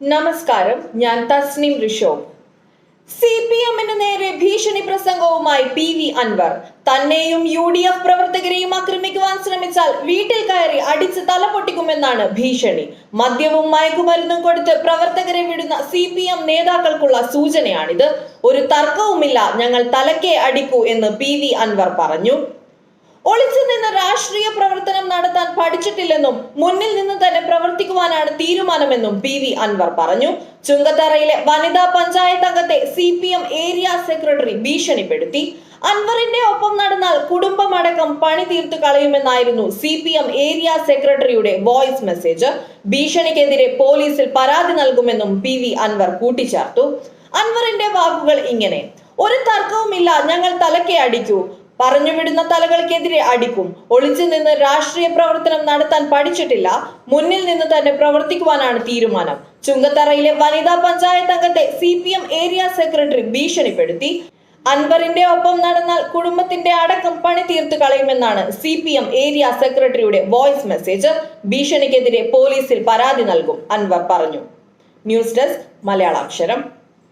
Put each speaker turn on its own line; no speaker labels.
നമസ്കാരം ഞാൻ തസ്നിം ഋഷോബ് C P എമ്മിന് നേരെ ഭീഷണി പ്രസംഗവുമായി പി വി അൻവർ. തന്നെയും യു ഡി എഫ് പ്രവർത്തകരെയും ആക്രമിക്കുവാൻ ശ്രമിച്ചാൽ വീട്ടിൽ കയറി അടിച്ച് തല പൊട്ടിക്കുമെന്നാണ് ഭീഷണി. മദ്യവും മയക്കുമരുന്നും കൊടുത്ത് പ്രവർത്തകരെ വിടുന്ന സി പി എം നേതാക്കൾക്കുള്ള സൂചനയാണിത്. ഒരു തർക്കവുമില്ല ഞങ്ങൾ തലക്കേ അടിക്കൂ എന്ന് പി വി അൻവർ പറഞ്ഞു. ഒളിച്ചു നിന്ന് രാഷ്ട്രീയ പ്രവർത്തനം നടത്താൻ പഠിച്ചിട്ടില്ലെന്നും മുന്നിൽ നിന്ന് തന്നെ പ്രവർത്തിക്കുവാനാണ് തീരുമാനമെന്നും പി വി അൻവർ പറഞ്ഞു. ചുങ്കത്തറയിലെ വനിതാ പഞ്ചായത്ത് അംഗത്തെ C P M area secretary ഭീഷണിപ്പെടുത്തി. അൻവറിന്റെ ഒപ്പം നടന്നാൽ കുടുംബമടക്കം പണി തീർത്തു കളയുമെന്നായിരുന്നു സി പി എം ഏരിയ സെക്രട്ടറിയുടെ വോയിസ് മെസ്സേജ്. ഭീഷണിക്കെതിരെ പോലീസിൽ പരാതി നൽകുമെന്നും പി വി അൻവർ കൂട്ടിച്ചേർത്തു. അൻവറിന്റെ വാക്കുകൾ ഇങ്ങനെ ഒരു തർക്കവുമില്ല ഞങ്ങൾ തലക്കെ അടിക്കൂ. പറഞ്ഞുവിടുന്ന തലകൾക്കെതിരെ അടിക്കും. ഒളിച്ചു നിന്ന് രാഷ്ട്രീയ പ്രവർത്തനം നടത്താൻ പഠിച്ചിട്ടില്ല. മുന്നിൽ നിന്ന് തന്നെ പ്രവർത്തിക്കുവാനാണ് തീരുമാനം. ചുങ്കത്തറയിലെ വനിതാ പഞ്ചായത്ത് അംഗത്തെ സി ഏരിയ സെക്രട്ടറി ഭീഷണിപ്പെടുത്തി. അൻവറിന്റെ ഒപ്പം നടന്നാൽ കുടുംബത്തിന്റെ അടക്കം പണി തീർത്തു കളയുമെന്നാണ് സി പി എം ഏരിയ സെക്രട്ടറിയുടെ വോയിസ് മെസ്സേജ്. ഭീഷണിക്കെതിരെ പോലീസിൽ പരാതി നൽകും അൻവർ പറഞ്ഞു. News desk മലയാളാക്ഷരം.